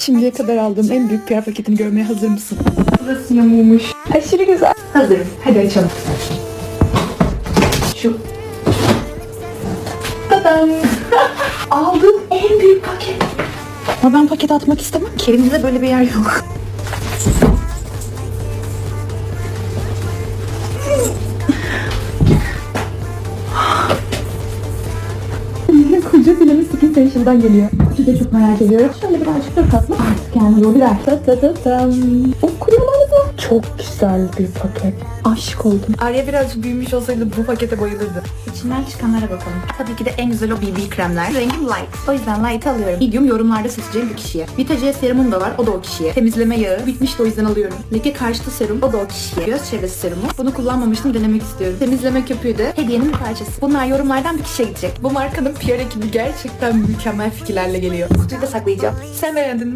Şimdiye kadar aldığım en büyük PR paketini görmeye hazır mısın? Burası yamulmuş. Aşırı güzel. Hazırım. Hadi açalım. Şu. Tadam. Aldığım en büyük paket. Ama ben paket atmak istemem ki. Elimizde böyle bir yer yok. Koca filmi Skin Station'dan geliyor. Bir de çok merak ediyorum. Şöyle birazcık da tatlı artık yani bu biraz. Ta ta ta tam. Okuyamaydı. Çok güzel bir paket. Aşık oldum. Arya birazcık büyümüş olsaydı bu pakete bayılırdı. İçinden çıkanlara bakalım. Tabii ki de en güzel o BB kremler. Rengim light. O yüzden light alıyorum. Medium yorumlarda seçeceğim bir kişiye. Vita C serumum da var. O da o kişiye. Temizleme yağı. Bitmiş de o yüzden alıyorum. Leke karşıtı serum. O da o kişiye. Göz çevresi serumu. Bunu kullanmamıştım denemek istiyorum. Temizleme köpüğü de hediyenin bir parçası. Bunlar yorumlardan bir kişiye gidecek. Bu markanın PR ekibi gerçekten mükemmel fikirlerle geliyor. Kutuyu da saklayacağım. Sen beğendin mi?